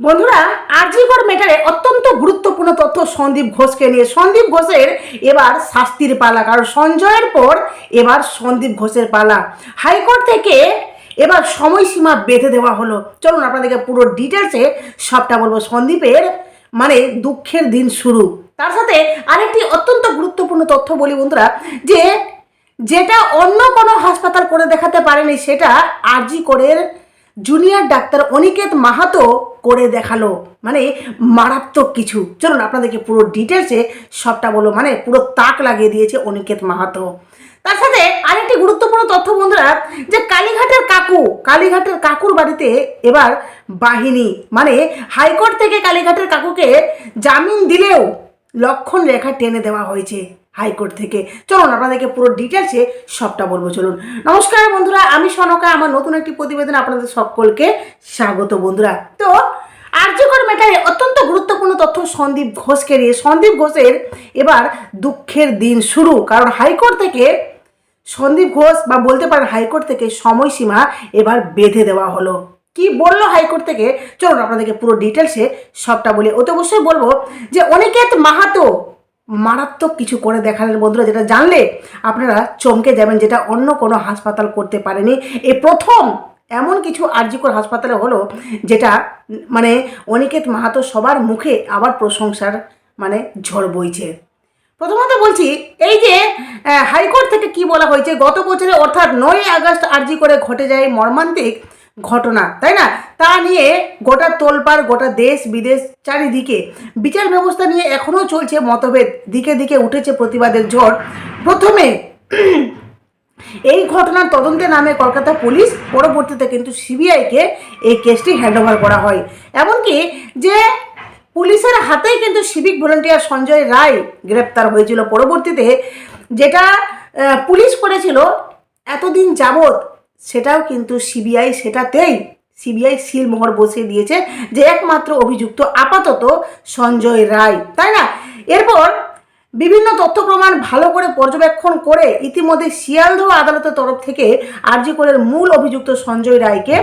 বন্ধুরা, আরজিকর ম্যাটারে অত্যন্ত গুরুত্বপূর্ণ তথ্য সন্দীপ ঘোষকে নিয়ে। সন্দীপ ঘোষের এবার শাস্তির পালা, কারণ সঞ্জয়ের পর এবার সন্দীপ ঘোষের পালা। হাইকোর্ট থেকে এবার সময়সীমা বেঁধে দেওয়া হলো। চলুন আপনাদেরকে পুরো ডিটেলসে সবটা বলব। সন্দীপের মানে দুঃখের দিন শুরু। তার সাথে আরেকটি অত্যন্ত গুরুত্বপূর্ণ তথ্য বলি বন্ধুরা, যে যেটা অন্য কোনো হাসপাতাল করে দেখাতে পারেনি, সেটা আরজি করের জুনিয়র ডাক্তার অনিকেত মাহাতো করে দেখাল। মানে মারাত্মক কিছু। চলুন আপনাদেরকে পুরো ডিটেলসে সবটা বলো। মানে পুরো তাক লাগিয়ে দিয়েছে অনিকেত মাহাতো। তার সাথে আরেকটি গুরুত্বপূর্ণ তথ্য বন্ধুরা, যে কালীঘাটের কাকু, কালীঘাটের কাকুর বাড়িতে এবার বাহিনী মানে হাইকোর্ট থেকে কালীঘাটের কাকুকে জামিন দিলেও লক্ষণ রেখা টেনে দেওয়া হয়েছে। হাইকোর্ট থেকে। চলুন আপনাদেরকে পুরো ডিটেলসে সবটা বলব, চলুন। নমস্কার বন্ধুরা, আমি সনকা, আমার নতুন একটি প্রতিবেদন আপনাদের সকলকে স্বাগত বন্ধুরা। তো আর্যকর ম্যাটারে অত্যন্ত গুরুত্বপূর্ণ তথ্য সন্দীপ ঘোষকে নিয়ে। সন্দীপ ঘোষের এবার দুঃখের দিন শুরু, কারণ হাইকোর্ট থেকে সন্দীপ ঘোষ, বা বলতে পারেন হাইকোর্ট থেকে সময়সীমা এবার বেঁধে দেওয়া হলো। কি বলল হাইকোর্ট থেকে? চলুন আপনাদেরকে পুরো ডিটেলসে সবটা বলি। অতি অবশ্যই বলব যে অনিকেত মাহাতো মারাত্মক কিছু করে দেখালেন বন্ধুরা, যেটা জানলে আপনারা চমকে যাবেন, যেটা অন্য কোনো হাসপাতাল করতে পারেনি। এ প্রথম এমন কিছু আর্যিকর হাসপাতালে হলো, যেটা মানে অনিকেত মাহাতো সবার মুখে আবার প্রশংসার মানে ঝড় বইছে। প্রথমত বলছি, এই যে হাইকোর্ট থেকে কি বলা হয়েছে, গত বছরে অর্থাৎ নয় আগস্ট আর্জি করে ঘটে যায় মর্মান্তিক ঘটনা, তাই না? তা নিয়ে গোটা তোলপাড়, গোটা দেশ, বিদেশ, চারিদিকে বিচার ব্যবস্থা নিয়ে এখনও চলছে মতভেদ। দিকে দিকে উঠেছে প্রতিবাদের ঝড়। প্রথমে এই ঘটনার তদন্তে নামে কলকাতা পুলিশ, পরবর্তীতে কিন্তু সিবিআইকে এই কেসটি হ্যান্ডওভার করা হয়। এমনকি যে পুলিশের হাতেই কিন্তু সিভিক ভলেন্টিয়ার সঞ্জয় রায় গ্রেপ্তার হয়েছিল। পরবর্তীতে যেটা পুলিশ করেছিল, এতদিন যাবৎ সেটাও কিন্তু সিবিআই সেটাতেই সিবিআই সিলমোহর বসিয়ে দিয়েছে যে একমাত্র অভিযুক্ত আপাতত সঞ্জয় রায়, তাই না? এরপর বিভিন্ন তথ্য প্রমাণ ভালো করে পর্যবেক্ষণ করে ইতিমধ্যে শিয়ালদহ আদালতের তরফ থেকে আরজিকরের মূল অভিযুক্ত সঞ্জয় রায়কে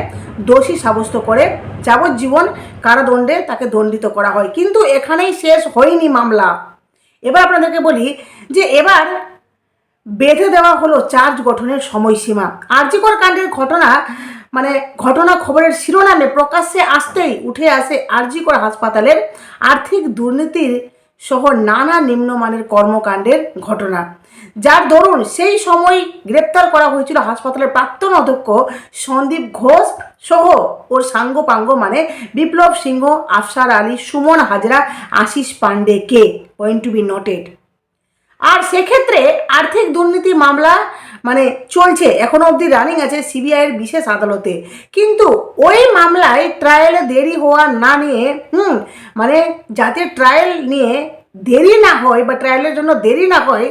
দোষী সাব্যস্ত করে যাবজ্জীবন কারাদণ্ডে তাকে দণ্ডিত করা হয়। কিন্তু এখানেই শেষ হয়নি মামলা। এবার আপনাদেরকে বলি যে এবার বেঁধে দেওয়া হলো চার্জ গঠনের সময়সীমা। আরজিকর কাণ্ডের ঘটনা মানে ঘটনা খবরের শিরোনামে প্রকাশ্যে আসতেই উঠে আসে আরজিকর হাসপাতালের আর্থিক দুর্নীতির সহ নানা নিম্নমানের কর্মকাণ্ডের ঘটনা। যার দরুন সেই সময় গ্রেপ্তার করা হয়েছিল হাসপাতালের প্রাক্তন অধ্যক্ষ সন্দীপ ঘোষ সহ ওর সাঙ্গপাঙ্গ মানে বিপ্লব সিংহ, আফসার আলী, সুমন হাজরা, আশিস পান্ডেকে পয়েন্ট টু বি নোটেড আর সেক্ষেত্রে আর্থিক দুর্নীতি মামলা মানে চলছে, এখনও অবধি রানিং আছে সিবিআইয়ের বিশেষ আদালতে। কিন্তু ওই মামলায় ট্রায়ালে দেরি হওয়া না নিয়ে, হুম মানে যাতে ট্রায়াল নিয়ে দেরি না হয় বা ট্রায়ালের জন্য দেরি না হয়,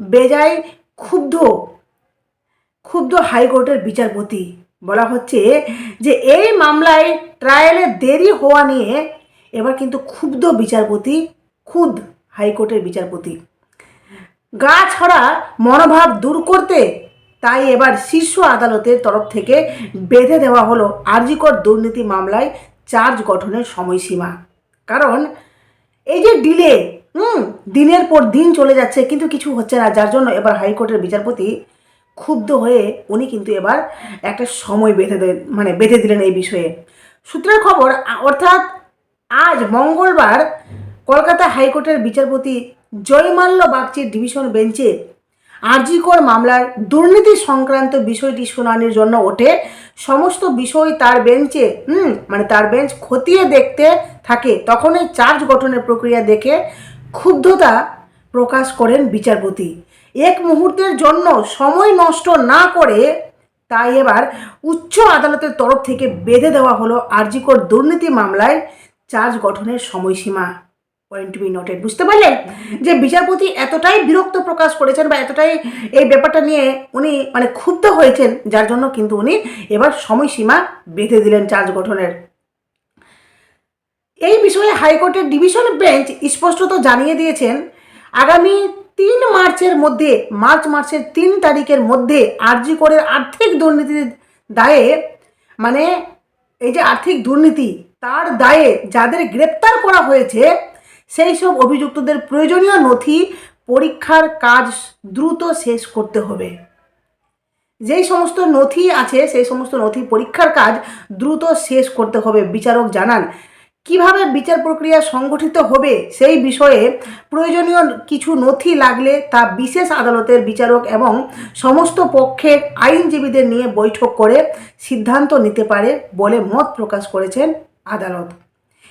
বেজায় ক্ষুব্ধ ক্ষুব্ধ হাইকোর্টের বিচারপতি। বলা হচ্ছে যে এই মামলায় ট্রায়ালে দেরি হওয়া নিয়ে এবার কিন্তু ক্ষুব্ধ বিচারপতি, খুদ হাইকোর্টের বিচারপতি। গা ছড়া মনোভাব দূর করতে তাই এবার শীর্ষ আদালতের তরফ থেকে বেঁধে দেওয়া হলো আরজিকর দুর্নীতি মামলায় চার্জ গঠনের সময়সীমা। কারণ এই যে ডিলে, হুম, দিনের পর দিন চলে যাচ্ছে, কিন্তু কিছু হচ্ছে না। যার জন্য এবার হাইকোর্টের বিচারপতি ক্ষুব্ধ হয়ে উনি কিন্তু এবার একটা সময় বেঁধে দেন মানে বেঁধে দিলেন এই বিষয়ে। সূত্রের খবর অর্থাৎ আজ মঙ্গলবার কলকাতা হাইকোর্টের বিচারপতি জয়মাল্য বাগচির ডিভিশন বেঞ্চে আরজিকর মামলার দুর্নীতি সংক্রান্ত বিষয়টি শুনানির জন্য ওঠে। সমস্ত বিষয় তার বেঞ্চে, হুম মানে তার বেঞ্চ খতিয়ে দেখতে থাকে। তখনই চার্জ গঠনের প্রক্রিয়া দেখে ক্ষুব্ধতা প্রকাশ করেন বিচারপতি। এক মুহূর্তের জন্য সময় নষ্ট না করে তাই এবার উচ্চ আদালতের তরফ থেকে বেঁধে দেওয়া হলো আরজিকর দুর্নীতি মামলায় চার্জ গঠনের সময়সীমা। পয়েন্ট টু বি নোটেড বুঝতে পারলেন যে বিচারপতি এতটাই বিরক্ত প্রকাশ করেছেন বা এতটাই এই ব্যাপারটা নিয়ে উনি মানে ক্ষুব্ধ হয়েছেন, যার জন্য কিন্তু উনি এবার সময়সীমা বেঁধে দিলেন চার্জ গঠনের। এই বিষয়ে হাইকোর্টের ডিভিশন বেঞ্চ স্পষ্টত জানিয়ে দিয়েছেন, আগামী তিন মার্চের মধ্যে, মার্চ মাসের তিন তারিখের মধ্যে আরজি করে আর্থিক দুর্নীতির দায়ে মানে এই যে আর্থিক দুর্নীতি, তার দায়ে যাদের গ্রেপ্তার করা হয়েছে সেই সব অভিযুক্তদের প্রয়োজনীয় নথি পরীক্ষার কাজ দ্রুত শেষ করতে হবে। যেই সমস্ত নথি আছে, সেই সমস্ত নথি পরীক্ষার কাজ দ্রুত শেষ করতে হবে, বিচারক জানান। কীভাবে বিচার প্রক্রিয়া সংগঠিত হবে সেই বিষয়ে প্রয়োজনীয় কিছু নথি লাগলে তা বিশেষ আদালতের বিচারক এবং সমস্ত পক্ষের আইনজীবীদের নিয়ে বৈঠক করে সিদ্ধান্ত নিতে পারে বলে মত প্রকাশ করেছেন আদালত।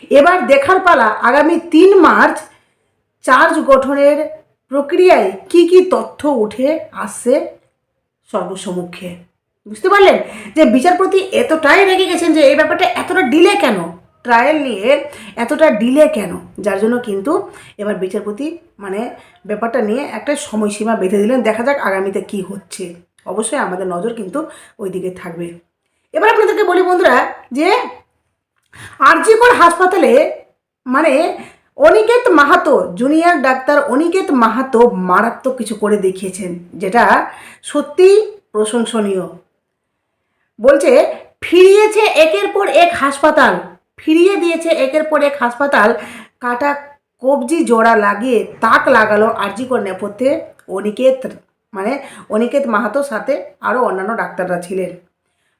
এবার দেখার পালা। আগামী তিন মার্চ চার্জ গঠনের প্রক্রিয়ায় কি কি তথ্য উঠে আসছে সর্বসম্মুখে বুঝতে পারলেন? যে বিচারপতি এতটাই রেগে গেছেন যে এই ব্যাপারটা এতটা ডিলে কেন? ট্রায়াল নিয়ে এতটা ডিলে কেন? যার জন্য কিন্তু এবার বিচারপতি মানে ব্যাপারটা নিয়ে একটা সময়সীমা বেঁধে দিলেন। দেখা যাক আগামীতে কি হচ্ছে। অবশ্যই আমাদের নজর কিন্তু ওই দিকে থাকবে। এবার আপনাদেরকে বলি বন্ধুরা যে আরজিকর হাসপাতালে মানে অনিকেত মাহাতো, জুনিয়র ডাক্তার অনিকেত মাহাতো মারাত্মক কিছু করে দেখিয়েছেন, যেটা সত্যিই প্রশংসনীয়। বলছে, ফিরিয়েছে একের পর এক হাসপাতাল, ফিরিয়ে দিয়েছে একের পর এক হাসপাতাল, কাটা কবজি জোড়া লাগিয়ে তাক লাগালো আরজিকর নেপথ্যে অনিকেত মানে অনিকেত মাহাতোর সাথে আরও অন্যান্য ডাক্তাররা ছিলেন।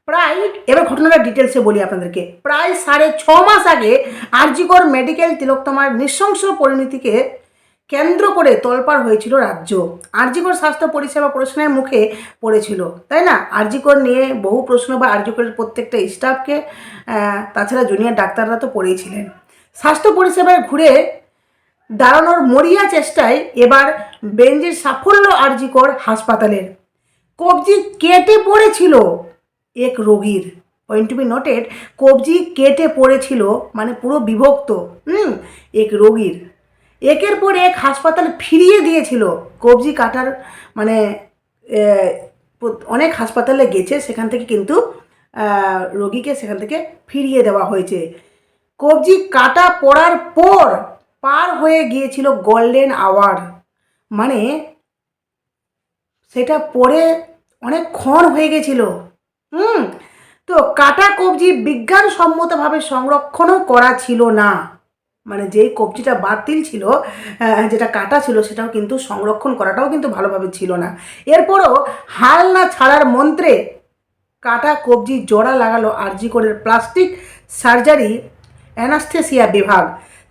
প্রায়, এবার ঘটনাটা ডিটেলসে বলি আপনাদেরকে। প্রায় সাড়ে ছ মাস আগে আরজিকর মেডিকেল তিলোত্তমার নৃশংস পরিণতিকে কেন্দ্র করে তোলপাড় হয়েছিল রাজ্য। আরজিকর স্বাস্থ্য পরিষেবা প্রশ্নের মুখে পড়েছিল, তাই না? আরজিকর নিয়ে বহু প্রশ্ন বা আরজিকরের প্রত্যেকটা স্টাফকে তাছাড়া জুনিয়র ডাক্তাররা তো পড়েইছিলেন। স্বাস্থ্য পরিষেবায় ঘুরে দাঁড়ানোর মরিয়া চেষ্টায় এবার বেঞ্জির সাফল্য আরজিকর হাসপাতালের। কবজি কেটে পড়েছিল। এক রোগীর। পয়েন্ট টু বি নোটেড কবজি কেটে পড়েছিল মানে পুরো বিভক্ত, হুম? এক রোগীর। একের পর এক হাসপাতাল ফিরিয়ে দিয়েছিল, কবজি কাটার মানে অনেক হাসপাতালে গেছে, সেখান থেকে কিন্তু রোগীকে সেখান থেকে ফিরিয়ে দেওয়া হয়েছে। কবজি কাটা পড়ার পর পার হয়ে গিয়েছিল গোল্ডেন আওয়ার মানে সেটা পরে অনেক ক্ষণ হয়ে গেছিল। হুম, তো কাটা কবজি বিজ্ঞানসম্মতভাবে সংরক্ষণও করা ছিল না। মানে যেই কবজিটা বাতিল ছিল যেটা কাটা ছিল, সেটাও কিন্তু সংরক্ষণ করাটাও কিন্তু ভালোভাবে ছিল না। এরপরও হাল না ছাড়ার মন্ত্রে কাটা কবজি জোড়া লাগালো আরজিকরের প্লাস্টিক সার্জারি অ্যানাস্থেসিয়া বিভাগ।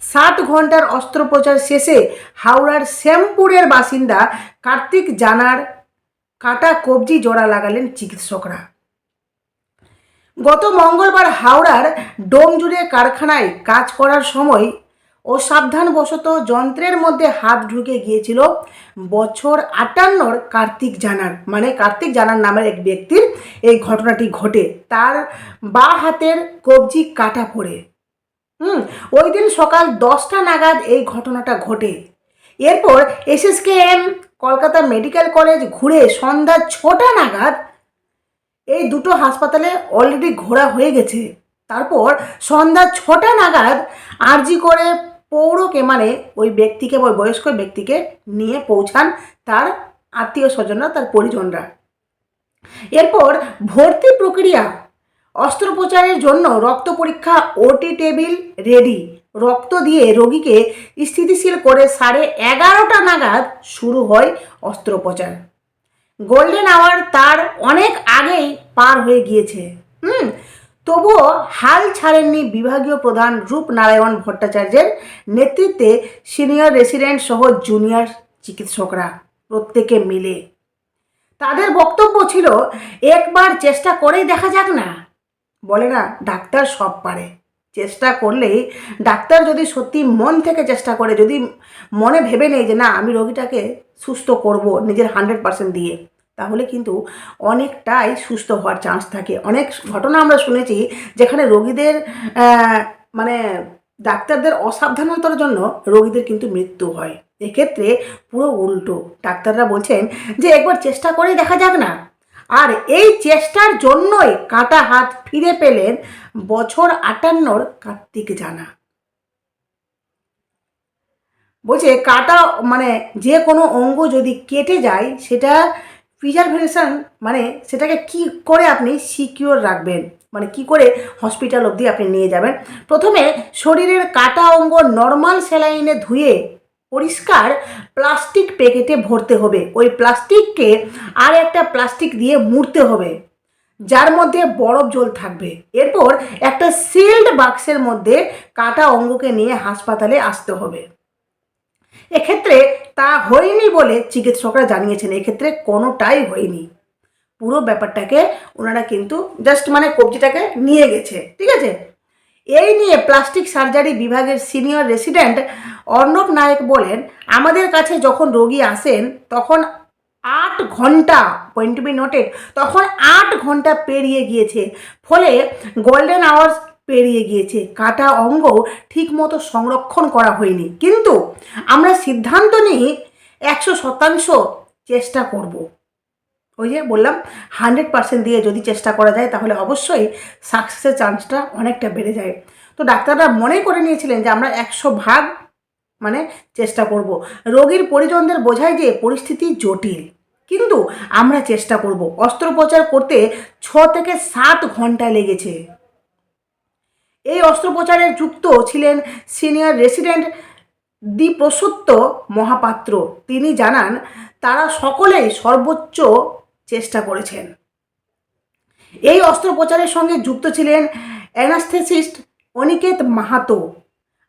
ষাট ঘণ্টার অস্ত্রোপচার শেষে হাওড়ার শ্যামপুরের বাসিন্দা কার্তিক জানার কাটা কবজি জোড়া লাগালেন চিকিৎসকরা। গত মঙ্গলবার হাওড়ার ডোমজুড়ে কারখানায় কাজ করার সময় অসাবধানবশত যন্ত্রের মধ্যে হাত ঢুকে গিয়েছিল বছর আটান্নর কার্তিক জানার মানে কার্তিক জানার নামের এক ব্যক্তির এই ঘটনাটি ঘটে। তার বা হাতের কবজি কাটা পড়ে। হুম, ওই দিন সকাল দশটা নাগাদ এই ঘটনাটা ঘটে। এরপর এসএসকেএম, কলকাতা মেডিকেল কলেজ ঘুরে সন্ধ্যা ছটা নাগাদ এই দুটো হাসপাতালে অলরেডি ঘোরা হয়ে গেছে। তারপর সন্ধ্যা ছটা নাগাদ আরজি করে পৌরকে মানে ওই ব্যক্তিকে, ওই বয়স্ক ব্যক্তিকে নিয়ে পৌঁছান তার আত্মীয় স্বজনরা, তার পরিজনরা। এরপর ভর্তি প্রক্রিয়া। অস্ত্রোপচারের জন্য রক্ত পরীক্ষা ওটি টেবিল রেডি রক্ত দিয়ে রোগীকে স্থিতিশীল করে সাড়ে এগারোটা নাগাদ শুরু হয় অস্ত্রোপচার। গোল্ডেন আওয়ার তার অনেক আগেই পার হয়ে গিয়েছে। হুম, তবুও হাল ছাড়েননি বিভাগীয় প্রধান রূপনারায়ণ ভট্টাচার্যের নেতৃত্বে সিনিয়র রেসিডেন্ট সহ জুনিয়র চিকিৎসকরা প্রত্যেকে মিলে। তাদের বক্তব্য ছিল, একবার চেষ্টা করেই দেখা যাক না। বলে না, ডাক্তার সব পারে। চেষ্টা করলেই ডাক্তার যদি সত্যি মন থেকে চেষ্টা করে, যদি মনে ভেবে নেই যে, না, আমি রোগীটাকে সুস্থ করব নিজের হান্ড্রেড পার্সেন্ট দিয়ে। তাহলে কিন্তু অনেকটাই সুস্থ হওয়ার চান্স থাকে। অনেক ঘটনা আমরা শুনেছি যেখানে রোগীদের মানে ডাক্তারদের অসাবধানতার জন্য রোগীদের কিন্তু মৃত্যু হয়। এক্ষেত্রে পুরো উল্টো। ডাক্তাররা বলছেন যে, একবার চেষ্টা করেই দেখা যাক না। আর এই চেষ্টার জন্যই কাটা হাত ফিরে পেলেন বছর আটান্নর কার্তিক জানা। বলছে, কাটা মানে যে কোনো অঙ্গ যদি কেটে যায়, সেটা প্রিজারভেশন মানে সেটাকে কি করে আপনি সিকিওর রাখবেন? মানে কি করে হসপিটাল অবধি আপনি নিয়ে যাবেন? প্রথমে শরীরের কাটা অঙ্গ নর্মাল স্যালাইনে ধুয়ে পরিষ্কার প্লাস্টিক প্যাকেটে ভরতে হবে। ওই প্লাস্টিককে আর একটা প্লাস্টিক দিয়ে মুড়তে হবে, যার মধ্যে বরফ জল থাকবে। এরপর একটা সিল্ড বাক্সের মধ্যে কাটা অঙ্গকে নিয়ে হাসপাতালে আসতে হবে। এক্ষেত্রে তা হয়নি বলে চিকিৎসকরা জানিয়েছেন। এক্ষেত্রে কোনোটাই হয়নি। পুরো ব্যাপারটাকে ওনারা কিন্তু জাস্ট মানে কবজিটাকে নিয়ে গেছে, ঠিক আছে? এই নিয়ে প্লাস্টিক সার্জারি বিভাগের সিনিয়র রেসিডেন্ট অর্ণব নায়ক বলেন, আমাদের কাছে যখন রোগী আসেন, তখন আট ঘণ্টা পয়েন্ট টু বি নোটেড তখন আট ঘণ্টা পেরিয়ে গিয়েছে। ফলে গোল্ডেন আওয়ার্স পেরিয়ে গিয়েছে। কাটা অঙ্গ ঠিকমতো সংরক্ষণ করা হয়নি। কিন্তু আমরা সিদ্ধান্ত নিই একশো শতাংশ চেষ্টা করব। ওই যে বললাম, হান্ড্রেড পার্সেন্ট দিয়ে যদি চেষ্টা করা যায়, তাহলে অবশ্যই সাকসেসের চান্সটা অনেকটা বেড়ে যায়। তো ডাক্তাররা মনে করে নিয়েছিলেন যে আমরা একশো ভাগ মানে চেষ্টা করব। রোগীর পরিজনদের বোঝায় যে পরিস্থিতি জটিল। কিন্তু আমরা চেষ্টা করব। অস্ত্রোপচার করতে ছ থেকে সাত ঘণ্টা লেগেছে। এই অস্ত্রোপচারে যুক্ত ছিলেন সিনিয়র রেসিডেন্ট দ্বিপ্রসূত্ত মহাপাত্র। তিনি জানান, তারা সকলেই সর্বোচ্চ চেষ্টা করেছেন। এই অস্ত্রোপচারের সঙ্গে যুক্ত ছিলেন অ্যানাস্থেসিস্ট অনিকেত মাহাতো।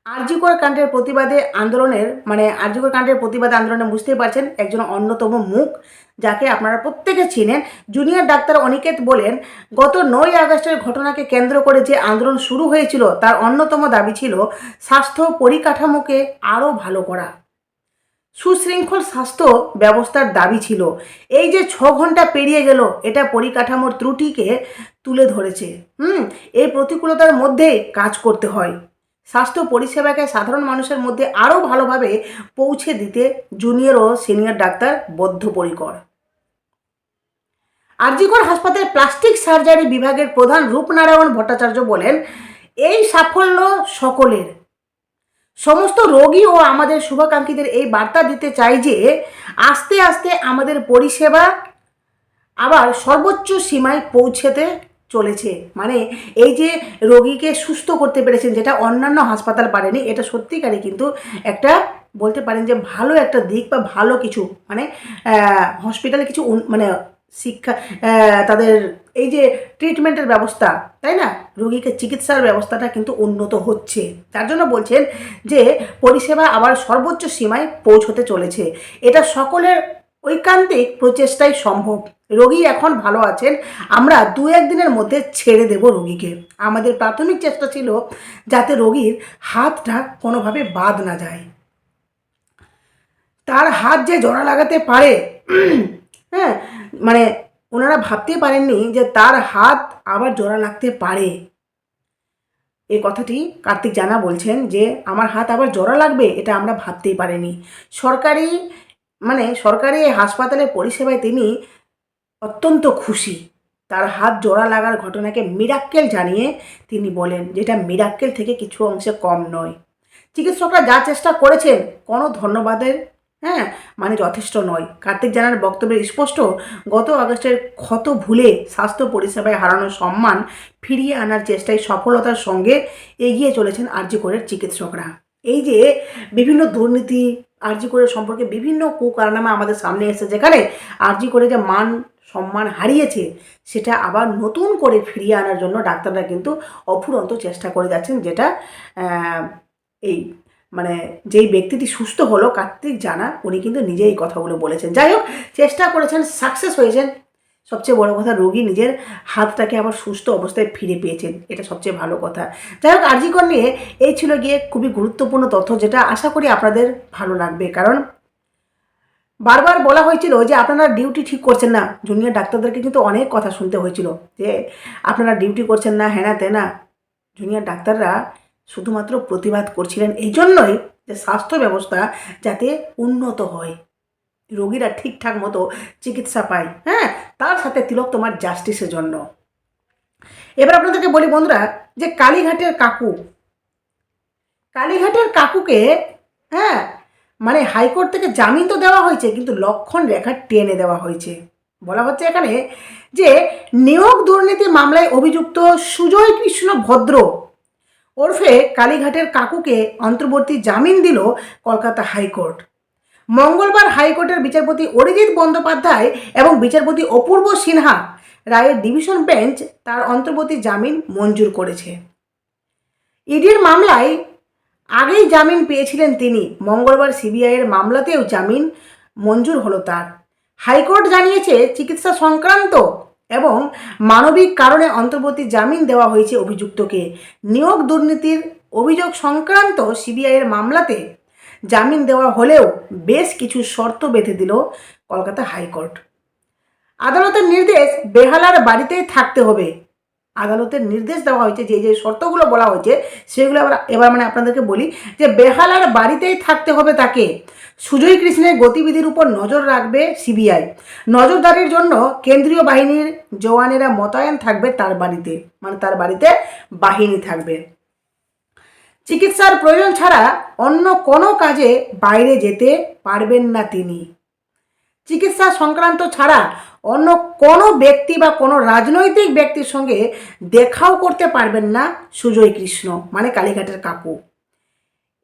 আরজিকর কাণ্ডের প্রতিবাদে আন্দোলনের মানে আরজিকর কাণ্ডের প্রতিবাদে আন্দোলনে বুঝতেই পারছেন একজন অন্যতম মুখ, যাকে আপনারা প্রত্যেকে চিনেন। জুনিয়র ডাক্তার অনিকেত বলেন, গত নয় আগস্টের ঘটনাকে কেন্দ্র করে যে আন্দোলন শুরু হয়েছিল, তার অন্যতম দাবি ছিল স্বাস্থ্য পরিকাঠামোকে আরও ভালো করা। সুশৃঙ্খল স্বাস্থ্য ব্যবস্থার দাবি ছিল। এই যে ছ ঘণ্টা পেরিয়ে গেল, এটা পরিকাঠামোর ত্রুটিকে তুলে ধরেছে। হুম, এই প্রতিকূলতার মধ্যে কাজ করতে হয়। স্বাস্থ্য পরিষেবাকে সাধারণ মানুষের মধ্যে আরও ভালোভাবে পৌঁছে দিতে জুনিয়র ও সিনিয়র ডাক্তার বদ্ধপরিকর। আরজিকর হাসপাতালে প্লাস্টিক সার্জারি বিভাগের প্রধান রূপনারায়ণ ভট্টাচার্য বলেন, এই সাফল্য সকলের। সমস্ত রোগী ও আমাদের শুভাকাঙ্ক্ষীদের এই বার্তা দিতে চাই যে, আস্তে আস্তে আমাদের পরিষেবা আবার সর্বোচ্চ সীমায় পৌঁছেতে চলেছে। মানে এই যে রোগীকে সুস্থ করতে পেরেছেন, যেটা অন্যান্য হাসপাতাল পারেনি, এটা সত্যিকারই কিন্তু একটা বলতে পারেন যে ভালো একটা দিক বা ভালো কিছু। মানে হসপিটালে কিছু মানে শিক্ষা তাদের এই যে ট্রিটমেন্টের ব্যবস্থা, তাই না? রোগীকে চিকিৎসার ব্যবস্থাটা কিন্তু উন্নত হচ্ছে। তার জন্য বলছেন যে পরিষেবা আবার সর্বোচ্চ সীমায় পৌঁছতে চলেছে। এটা সকলের ঐকান্তিক প্রচেষ্টাই সম্ভব। রোগী এখন ভালো আছেন, আমরা দু একদিনের মধ্যে ছেড়ে দেব রোগীকে। আমাদের প্রাথমিক চেষ্টা ছিল যাতে রোগীর হাতটা কোনোভাবে বাদ না যায়। তার হাত যে জোড়া লাগাতে পারে হ্যাঁ মানে ওনারা ভাবতেই পারেননি যে তার হাত আবার জোড়া লাগতে পারে। এই কথাটি কার্তিক জানা বলছেন যে, আমার হাত আবার জোড়া লাগবে? এটা আমরা ভাবতেই পারিনি। সরকারি মানে সরকারি হাসপাতালের পরিষেবায় তিনি অত্যন্ত খুশি। তার হাত জোড়া লাগার ঘটনাকে মিরাক্কেল জানিয়ে তিনি বলেন যেটা মিরাক্কেল থেকে কিছু অংশে কম নয়। চিকিৎসকরা যা চেষ্টা করেছেন, কোনো ধন্যবাদের হ্যাঁ মানে যথেষ্ট নয়। কার্তিক জানার বক্তব্যে স্পষ্ট, গত আগস্টের ক্ষত ভুলে স্বাস্থ্য পরিষেবায় হারানো সম্মান ফিরিয়ে আনার চেষ্টায় সফলতার সঙ্গে এগিয়ে চলেছেন আরজিকরের চিকিৎসকরা। এই যে বিভিন্ন দুর্নীতি আরজিকরের সম্পর্কে বিভিন্ন কুকারনামা আমাদের সামনে এসেছে। যেখানে আরজি করে যে মান, সম্মান হারিয়েছে, সেটা আবার নতুন করে ফিরিয়ে আনার জন্য ডাক্তাররা কিন্তু অফুরন্ত চেষ্টা করে যাচ্ছেন, যেটা এই মানে যেই ব্যক্তিটি সুস্থ হলো, কার্তিক জানা, উনি কিন্তু নিজেই কথাগুলো বলেছেন। যাই হোক, চেষ্টা করেছেন, সাকসেস হয়েছেন। সবচেয়ে বড় কথা, রোগী নিজের হাতটাকে আবার সুস্থ অবস্থায় ফিরে পেয়েছেন। এটা সবচেয়ে ভালো কথা। যাই হোক, আরজিকর নিয়ে এই ছিল গিয়ে খুবই গুরুত্বপূর্ণ তথ্য, যেটা আশা করি আপনাদের ভালো লাগবে। কারণ বারবার বলা হয়েছিল যে আপনারা ডিউটি ঠিক করছেন না। জুনিয়র ডাক্তারদেরকে কিন্তু অনেক কথা শুনতে হয়েছিল যে আপনারা ডিউটি করছেন না হ্যানা তেনা। জুনিয়র ডাক্তাররা শুধুমাত্র প্রতিবাদ করছিলেন। এই জন্যই যে স্বাস্থ্য ব্যবস্থা যাতে উন্নত হয়। রোগীরা ঠিকঠাক মতো চিকিৎসা পায় হ্যাঁ? তার সাথে তিলক তোমার জাস্টিসের জন্য। এবার আপনাদেরকে বলি বন্ধুরা যে কালীঘাটের কাকু, কালীঘাটের কাকুকে হ্যাঁ? মানে হাইকোর্ট থেকে জামিন তো দেওয়া হয়েছে, কিন্তু লক্ষণ রেখা টেনে দেওয়া হয়েছে। বলা হচ্ছে এখানে যে নিয়োগ দুর্নীতি মামলায় অভিযুক্ত সুজয় কৃষ্ণ ভদ্র ওরফে কালীঘাটের কাকুকে অন্তর্বর্তী জামিন দিল কলকাতা হাইকোর্ট। মঙ্গলবার হাইকোর্টের বিচারপতি অরিজিৎ বন্দ্যোপাধ্যায় এবং বিচারপতি অপূর্ব সিনহা রায়ের ডিভিশন বেঞ্চ তার অন্তর্বর্তী জামিন মঞ্জুর করেছে। ইডির মামলায় আগেই জামিন পেয়েছিলেন তিনি। মঙ্গলবার সিবিআইয়ের মামলাতেও জামিন মঞ্জুর হলো তার। হাইকোর্ট জানিয়েছে, চিকিৎসা সংক্রান্ত এবং মানবিক কারণে অন্তর্বর্তী জামিন দেওয়া হয়েছে অভিযুক্তকে। নিয়োগ দুর্নীতির অভিযোগ সংক্রান্ত সিবিআইয়ের মামলাতে জামিন দেওয়া হলেও বেশ কিছু শর্ত বেঁধে দিল কলকাতা হাইকোর্ট। আদালতের নির্দেশ বেহালার বাড়িতেই থাকতে হবে। আদালতের নির্দেশ দেওয়া হয়েছে, যে যে শর্তগুলো বলা হয়েছে, সেগুলো আবার এবার মানে আপনাদেরকে বলি, যে বেহালার বাড়িতেই থাকতে হবে তাকে। সুজয় কৃষ্ণের গতিবিধির উপর নজর রাখবে সিবিআই। নজরদারির জন্য কেন্দ্রীয় বাহিনীর জওয়ানেরা মোতায়েন থাকবে তার বাড়িতে মানে তার বাড়িতে বাহিনী থাকবে। চিকিৎসার প্রয়োজন ছাড়া অন্য কোনো কাজে বাইরে যেতে পারবেন না তিনি। চিকিৎসা সংক্রান্ত ছাড়া অন্য কোনো ব্যক্তি বা কোনো রাজনৈতিক ব্যক্তির সঙ্গে দেখাও করতে পারবেন না সুজয় কৃষ্ণ মানে কালীঘাটের কাকু।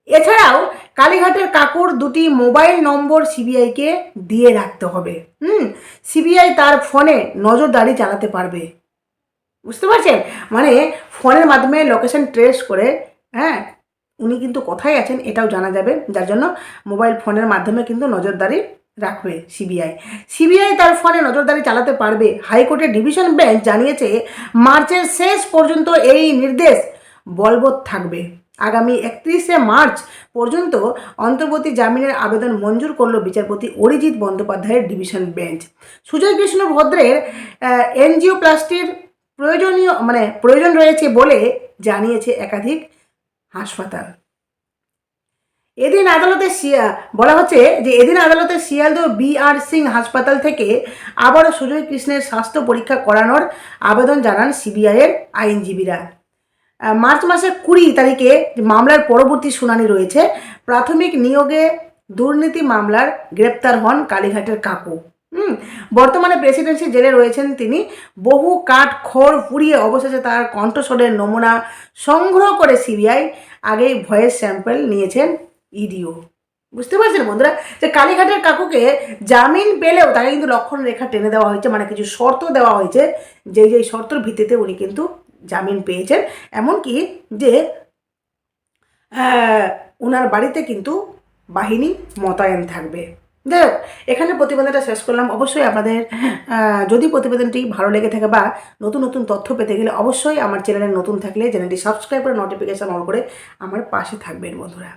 এছাড়াও কালীঘাটের কাকুর দুটি মোবাইল নম্বর সিবিআইকে দিয়ে রাখতে হবে। হুম, সিবিআই তার ফোনে নজরদারি চালাতে পারবে। বুঝতে পারছেন? মানে ফোনের মাধ্যমে লোকেশন ট্রেস করে হ্যাঁ উনি কিন্তু কোথায় আছেন এটাও জানা যাবে। যার জন্য মোবাইল ফোনের মাধ্যমে কিন্তু নজরদারি রাখবে সিবিআই। সিবিআই তার ফোনে নজরদারি চালাতে পারবে। হাইকোর্টের ডিভিশন বেঞ্চ জানিয়েছে, মার্চের শেষ পর্যন্ত এই নির্দেশ বলবৎ থাকবে। আগামী একত্রিশে মার্চ পর্যন্ত অন্তর্বর্তী জামিনের আবেদন মঞ্জুর করল বিচারপতি অরিজিৎ বন্দ্যোপাধ্যায়ের ডিভিশন বেঞ্চ। সুজয় কৃষ্ণ ভদ্রের এনজিওপ্লাস্টির প্রয়োজনীয় মানে প্রয়োজন রয়েছে বলে জানিয়েছে একাধিক হাসপাতাল। এদিন আদালতে বলা হচ্ছে যে এদিন আদালতে শিয়ালদহ বি আর সিং হাসপাতাল থেকে আবারও সুজয় কৃষ্ণের স্বাস্থ্য পরীক্ষা করানোর আবেদন জানান সিবিআইয়ের আইনজীবীরা। মার্চ মাসের কুড়ি তারিখে মামলার পরবর্তী শুনানি রয়েছে। প্রাথমিক নিয়োগে দুর্নীতি মামলার গ্রেপ্তার হন কালীঘাটের কাকু। হুম, বর্তমানে প্রেসিডেন্সি জেলে রয়েছেন তিনি। বহু কাঠ খড় পুড়িয়ে অবশেষে তার কণ্ঠস্বরের নমুনা সংগ্রহ করে সিবিআই আগেই ভয়েস স্যাম্পল নিয়েছেন ইডিও বুঝতে পারছেন বন্ধুরা? যে কালীঘাটের কাকুকে জামিন পেলেও তাকে কিন্তু লক্ষণ রেখা টেনে দেওয়া হয়েছে মানে কিছু শর্ত দেওয়া হয়েছে। যেই যেই শর্তর ভিত্তিতে উনি কিন্তু জামিন পেয়েছেন। এমনকি যে ওনার বাড়িতে কিন্তু বাহিনী মোতায়েন থাকবে। যাই হোক এখানে প্রতিবেদনটা শেষ করলাম। অবশ্যই আপনাদের যদি প্রতিবেদনটি ভালো লেগে থাকে বা নতুন নতুন তথ্য পেতে গেলে অবশ্যই আমার চ্যানেলে নতুন থাকলে চ্যানেলটি সাবস্ক্রাইব করে নোটিফিকেশান অন করে আমার পাশে থাকবেন বন্ধুরা।